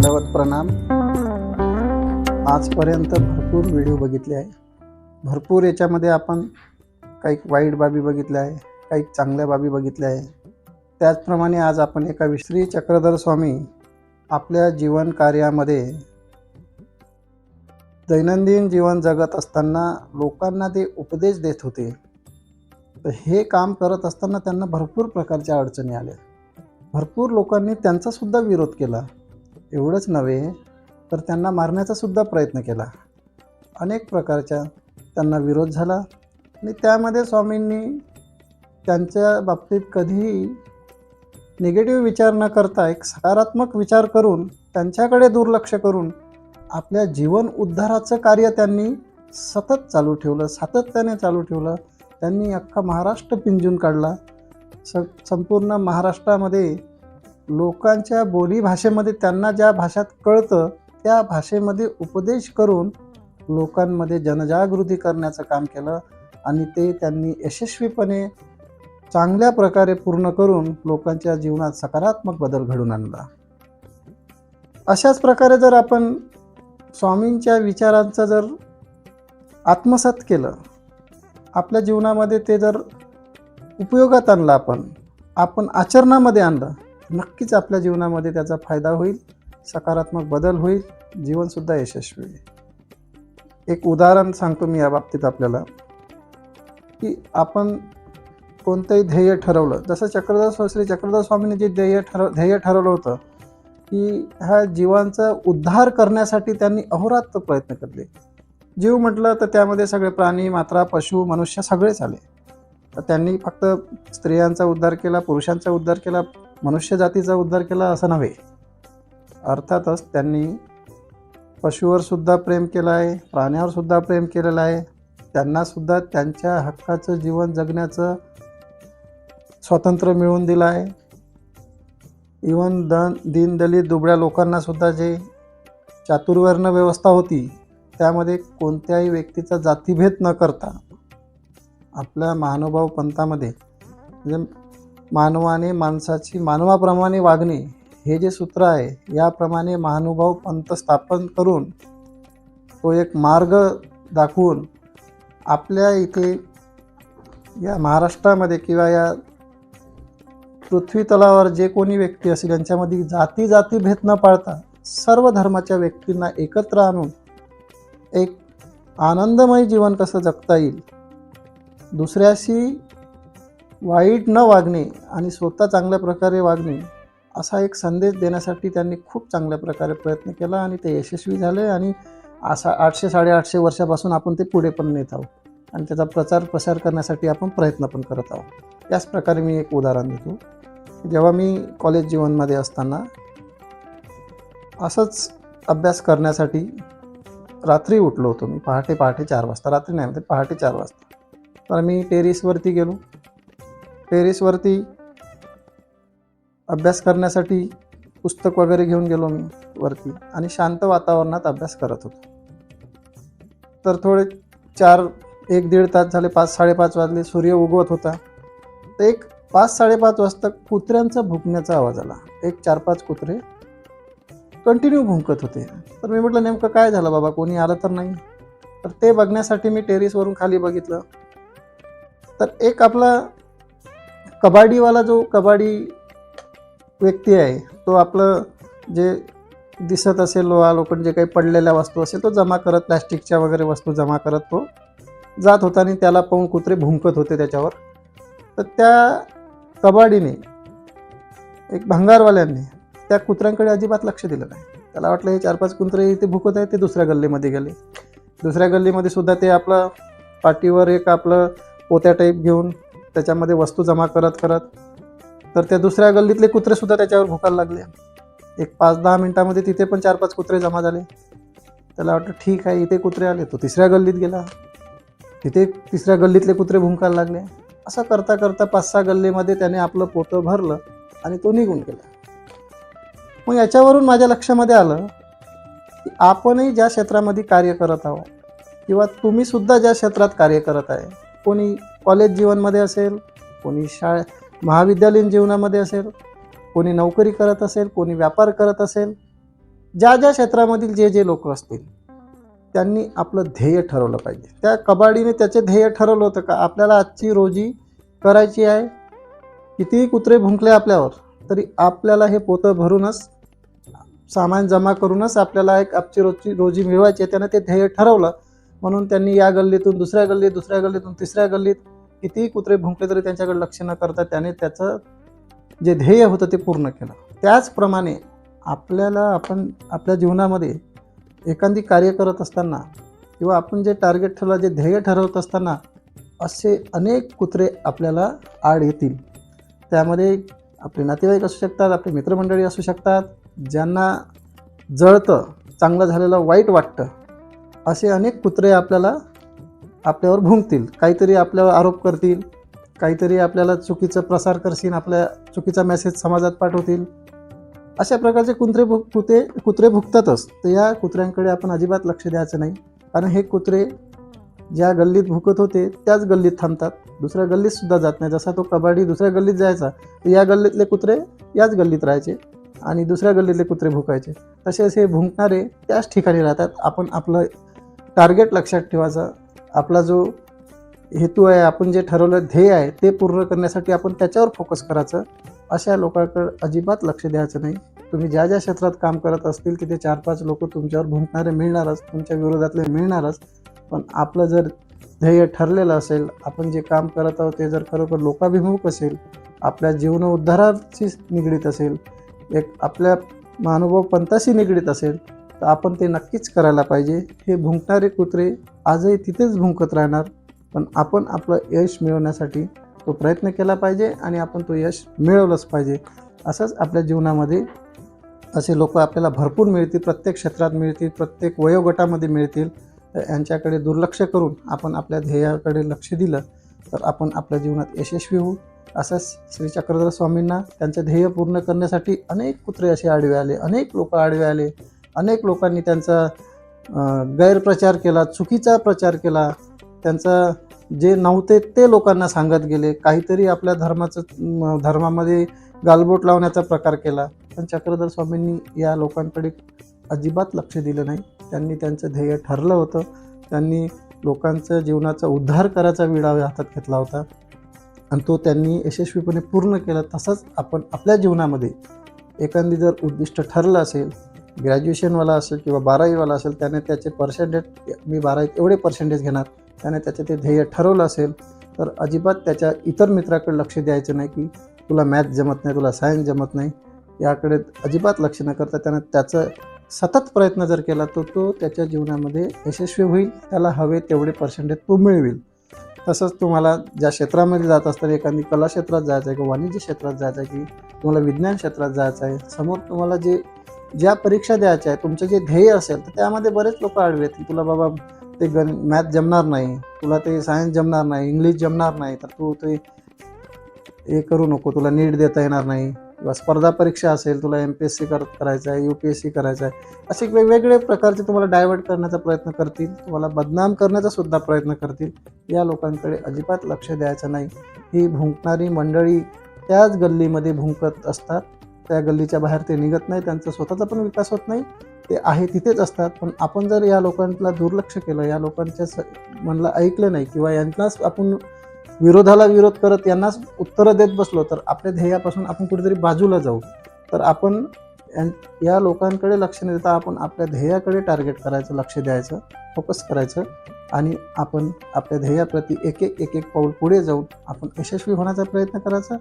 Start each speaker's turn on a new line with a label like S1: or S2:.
S1: दंडवत प्रणाम. आजपर्यंत भरपूर व्हिडिओ बघितले आहे. भरपूर याच्यामध्ये आपण काही वाईट बाबी बघितल्या आहे काही चांगल्या बाबी बघितल्या आहे. त्याचप्रमाणे आज आपण एका विश्री चक्रधर स्वामी आपल्या जीवन कार्यामध्ये दैनंदिन जीवन जगत असताना लोकांना ते उपदेश देत होते. तर हे काम करत असताना त्यांना भरपूर प्रकारच्या अडचणी आल्या. भरपूर लोकांनी त्यांचासुद्धा विरोध केला. एवढंच नव्हे तर त्यांना मारण्याचा सुद्धा प्रयत्न केला. अनेक प्रकारच्या त्यांना विरोध झाला आणि त्यामध्ये स्वामींनी त्यांच्या बाबतीत कधीही निगेटिव्ह विचार न करता एक सकारात्मक विचार करून त्यांच्याकडे दुर्लक्ष करून आपल्या जीवन उद्धाराचं कार्य त्यांनी सतत चालू ठेवलं सातत्याने चालू ठेवलं. त्यांनी अख्खा महाराष्ट्र पिंजून काढला. स संपूर्ण महाराष्ट्रामध्ये लोकांच्या बोलीभाषेमध्ये त्यांना ज्या भाषात कळतं त्या भाषेमध्ये उपदेश करून लोकांमध्ये जनजागृती करण्याचं काम केलं आणि ते त्यांनी यशस्वीपणे चांगल्या प्रकारे पूर्ण करून लोकांच्या जीवनात सकारात्मक बदल घडून आणला. अशाच प्रकारे जर आपण स्वामींच्या विचारांचं जर आत्मसात केलं आपल्या जीवनामध्ये ते जर उपयोगात आणलं आपण आपण आचरणामध्ये आणलं नक्कीच आपल्या जीवनामध्ये त्याचा फायदा होईल सकारात्मक बदल होईल जीवनसुद्धा यशस्वी होईल. एक उदाहरण सांगतो मी या बाबतीत आपल्याला की आपण कोणतंही ध्येय ठरवलं जसं चक्रधर स्व- श्री चक्रधर स्वामींनी जे ध्येय ठरव ध्येय ठरवलं होतं की ह्या जीवांचा उद्धार करण्यासाठी त्यांनी अहोरात्र प्रयत्न केले जीव म्हटलं तर त्यामध्ये सगळे प्राणी मात्रा पशु मनुष्य सगळेच आले. तर त्यांनी फक्त स्त्रियांचा उद्धार केला पुरुषांचा उद्धार केला मनुष्य जातीचा उद्धार केला असं नव्हे. अर्थातच त्यांनी पशुवर सुद्धा प्रेम केलं आहे प्राण्यावर सुद्धा प्रेम केलेलं आहे. त्यांनासुद्धा त्यांच्या हक्काचं जीवन जगण्याचं स्वातंत्र्य मिळवून दिलं आहे. इवन दन दीनदलित दुबळ्या लोकांनासुद्धा जे चातुर्वर्ण व्यवस्था होती त्यामध्ये कोणत्याही व्यक्तीचा जातीभेद न करता आपल्या महानुभाव पंथामध्ये म्हणजे मानवाने माणसाची मानवाप्रमाणे वागणे हे जे सूत्र आहे याप्रमाणे महानुभाव पंथ स्थापन करून तो एक मार्ग दाखवून आपल्या इथे या महाराष्ट्रामध्ये किंवा या पृथ्वी तलावर जे कोणी व्यक्ती असेल यांच्यामध्ये जाती जाती भेद न पाळता सर्व धर्माच्या व्यक्तींना एकत्र आणून एक आनंदमय जीवन कसं जगता येईल? दुसऱ्याशी वाईट न वागणे आणि स्वतः चांगल्या प्रकारे वागणे असा एक संदेश देण्यासाठी त्यांनी खूप चांगल्या प्रकारे प्रयत्न केला आणि ते यशस्वी झाले आणि असा आठशे साडेआठशे वर्षापासून आपण ते पुढे पण नेत आहोत. आणि त्याचा प्रचार प्रसार करण्यासाठी आपण प्रयत्न पण करत आहोत. त्याच प्रकारे मी एक उदाहरण देतो. जेव्हा मी कॉलेज जीवनमध्ये असताना असंच अभ्यास करण्यासाठी रात्री उठलो होतो मी. पहाटे पहाटे चार वाजता. रात्री नाही म्हणजे पहाटे चार वाजता. तर मी टेरिसवरती गेलो. टेरेसवरती अभ्यास करण्यासाठी पुस्तक वगैरे घेऊन गेलो मी वरती आणि शांत वातावरणात अभ्यास करत होतो. तर थोडे चार एक दीड तास झाले पाच साडेपाच वाजले सूर्य उगवत होता. तर एक पाच साडेपाच वाजता कुत्र्यांचा भुंकण्याचा आवाज आला. एक चार पाच कुत्रे कंटिन्यू भुंकत होते. तर मी म्हटलं नेमकं काय झालं बाबा? कोणी आलं तर नाही? तर ते बघण्यासाठी मी टेरिसवरून खाली बघितलं. तर एक आपला कबाडीवाला जो कबाडी व्यक्ती आहे तो आपलं जे दिसत असेल लोहा लोखंड जे काही पडलेल्या वस्तू असेल तो जमा करत प्लॅस्टिकच्या वगैरे वस्तू जमा करत तो जात होता आणि त्याला पाहून कुत्रे भुंकत होते त्याच्यावर. तर त्या कबाडीने एक भंगारवाल्यांनी त्या कुत्र्यांकडे अजिबात लक्ष दिलं नाही. त्याला वाटलं हे चार पाच कुत्रे इथे भुकत आहेत ते दुसऱ्या गल्लीमध्ये गेले. दुसऱ्या गल्लीमध्ये सुद्धा ते आपलं पाठीवर एक आपलं पोत्या टाईप घेऊन त्याच्यामध्ये वस्तू जमा करत करत तर त्या दुसऱ्या गल्लीतले कुत्रेसुद्धा त्याच्यावर भुकायला लागले. एक पाच दहा मिनटामध्ये तिथे पण चार पाच कुत्रे जमा झाले. त्याला वाटलं ठीक आहे इथे कुत्रे आले. तो तिसऱ्या गल्लीत गेला. तिथे तिसऱ्या गल्लीतले कुत्रे भुंकायला लागले. असं करता करता पाच सहा गल्लीमध्ये त्याने आपलं पोतं भरलं आणि तो निघून गेला. मग याच्यावरून माझ्या लक्षामध्ये आलं की आपणही ज्या क्षेत्रामध्ये कार्य करत आहोत किंवा तुम्हीसुद्धा ज्या क्षेत्रात कार्य करत आहे कोणी कॉलेज जीवनमध्ये असेल कोणी शाळे महाविद्यालयीन जीवनामध्ये असेल कोणी नोकरी करत असेल कोणी व्यापार करत असेल ज्या ज्या क्षेत्रामधील जे जे लोक असतील त्यांनी आपलं ध्येय ठरवलं पाहिजे. त्या कबाडीने त्याचे ध्येय ठरवलं होतं का आपल्याला आजची रोजी करायची आहे कितीही कुत्रे भुंकले आपल्यावर तरी आपल्याला हे पोतं भरूनच सामान जमा करूनच आपल्याला एक आपची रोजची रोजी मिळवायची आहे. त्यानं ते ध्येय ठरवलं. म्हणून त्यांनी या गल्लीतून दुसऱ्या गल्लीत दुसऱ्या गल्लीतून तिसऱ्या गल्लीत कितीही कुत्रे भुंकले तरी त्यांच्याकडे लक्ष न करता त्याने त्याचं जे ध्येय होतं ते पूर्ण केलं. त्याचप्रमाणे आपल्याला आपण आपल्या जीवनामध्ये एखादी कार्य करत असताना किंवा आपण जे टार्गेट ठरवलं जे ध्येय ठरवत असताना असे अनेक कुत्रे आपल्याला आड येतील. त्यामध्ये आपले नातेवाईक असू शकतात आपली मित्रमंडळी असू शकतात ज्यांना जळतं चांगलं झालेलं वाईट वाटतं असे अनेक कुत्रे आपल्याला आपल्यावर भुंकतील. काहीतरी आपल्यावर आरोप करतील. काहीतरी आपल्याला चुकीचं प्रसार करशील आपल्या चुकीचा मेसेज समाजात पाठवतील. अशा प्रकारचे कुत्रे भुक कुत्रे कुत्रे भुकतातच. तर या कुत्र्यांकडे आपण अजिबात लक्ष द्यायचं नाही. कारण हे कुत्रे ज्या गल्लीत भुकत होते त्याच गल्लीत थांबतात. दुसऱ्या गल्लीतसुद्धा जात नाही जसा तो कबाडी दुसऱ्या गल्लीत जायचा तर या गल्लीतले कुत्रे याच गल्लीत राहायचे आणि दुसऱ्या गल्लीतले कुत्रे भुकायचे. तसेच हे भुंकणारे त्याच ठिकाणी राहतात. आपण आपलं टार्गेट लक्षात ठेवायचं. आपला जो हेतू आहे आपण जे ठरवलं ध्येय आहे ते पूर्ण करण्यासाठी आपण त्याच्यावर फोकस करायचं. अशा लोकांकडे अजिबात लक्ष द्यायचं नाही. तुम्ही ज्या ज्या क्षेत्रात काम करत असतील तिथे चार पाच लोक तुमच्यावर भुंकणारे मिळणारच तुमच्या विरोधातले मिळणारच. पण आपलं जर ध्येय ठरलेलं असेल आपण जे काम करत आहोत ते जर खरोखर लोकाभिमुख असेल आपल्या जीवनोद्धाराशी निगडीत असेल एक आपल्या महानुभव पंथाशी निगडीत असेल तर आपण ते नक्कीच करायला पाहिजे. हे भुंकणारे कुत्रे आजही तिथेच भुंकत राहणार. पण आपण आपलं यश मिळवण्यासाठी तो प्रयत्न केला पाहिजे आणि आपण तो यश मिळवलंच पाहिजे. असंच आपल्या जीवनामध्ये असे लोक आपल्याला भरपूर मिळतील प्रत्येक क्षेत्रात मिळतील प्रत्येक वयोगटामध्ये मिळतील. तर यांच्याकडे दुर्लक्ष करून आपण आपल्या ध्येयाकडे लक्ष दिलं तर आपण आपल्या जीवनात यशस्वी होऊ. असंच श्री चक्रधर स्वामींना त्यांचं ध्येय पूर्ण करण्यासाठी अनेक कुत्रे असे आडवे आले अनेक लोक आडवे आले. अनेक लोकांनी त्यांचा गैरप्रचार केला चुकीचा प्रचार केला. त्यांचा जे नव्हते ते लोकांना सांगत गेले. काहीतरी आपल्या धर्माचं धर्मामध्ये गालबोट लावण्याचा प्रकार केला. पण चक्रधर स्वामींनी या लोकांकडे अजिबात लक्ष दिलं नाही. त्यांनी त्यांचं ध्येय ठरलं होतं. त्यांनी लोकांचं जीवनाचा उद्धार करायचा विडा हातात घेतला होता. आणि तो त्यांनी यशस्वीपणे पूर्ण केला. तसंच आपण आपल्या जीवनामध्ये एखादी जर उद्दिष्ट ठरलं असेल ग्रॅज्युएशनवाला असेल किंवा बारावीवाला असेल त्याने त्याचे पर्सेंटेज मी बारावीत एवढे पर्सेंटेज घेणार त्याने त्याचे ते ध्येय ठरवलं असेल तर अजिबात त्याच्या इतर मित्राकडे लक्ष द्यायचं नाही की तुला मॅथ जमत नाही तुला सायन्स जमत नाही. याकडे अजिबात लक्ष न करता त्यानं त्याचं सतत प्रयत्न जर केला तर तो त्याच्या जीवनामध्ये यशस्वी होईल त्याला हवे तेवढे पर्सेंटेज तो मिळवेल. तसंच तुम्हाला ज्या क्षेत्रामध्ये जात असताना एखादी कला क्षेत्रात जायचं आहे किंवा वाणिज्य क्षेत्रात जायचं आहे की तुम्हाला विज्ञान क्षेत्रात जायचं आहे समोर तुम्हाला जे ज्या परीक्षा द्यायच्या आहे तुमचं जे ध्येय असेल तर त्यामध्ये बरेच लोक आडवे येतील. तुला बाबा ते गण मॅथ जमणार नाही तुला ते सायन्स जमणार नाही इंग्लिश जमणार नाही तर तू ते हे करू नको तुला नीट देता येणार नाही. किंवा स्पर्धा परीक्षा असेल तुला एम पी एस सी कर करायचं आहे यू पी एस सी करायचं आहे. असे वेगवेगळे प्रकारचे तुम्हाला डायवर्ट करण्याचा प्रयत्न करतील. तुम्हाला बदनाम करण्याचा सुद्धा प्रयत्न करतील. या लोकांकडे अजिबात लक्ष द्यायचं नाही. ही भुंकणारी मंडळी त्याच गल्लीमध्ये भुंकत असतात. त्या गल्लीच्या बाहेर ते निघत नाही त्यांचा स्वतःचा पण विकास होत नाही. ते आहे तिथेच असतात. पण आपण जर या लोकांना दुर्लक्ष केलं या लोकांच्या स म्हणलं ऐकलं नाही किंवा यांनाच आपण विरोधाला विरोध करत यांनाच उत्तरं देत बसलो तर आपल्या ध्येयापासून आपण कुठेतरी बाजूला जाऊ. तर आपण यां- या लोकांकडे लक्ष न देता आपण आपल्या ध्येयाकडे टार्गेट करायचं लक्ष द्यायचं फोकस करायचं आणि आपण आपल्या ध्येयाप्रती एक एक एक एक पाऊल पुढे जाऊन आपण यशस्वी होण्याचा प्रयत्न करायचा.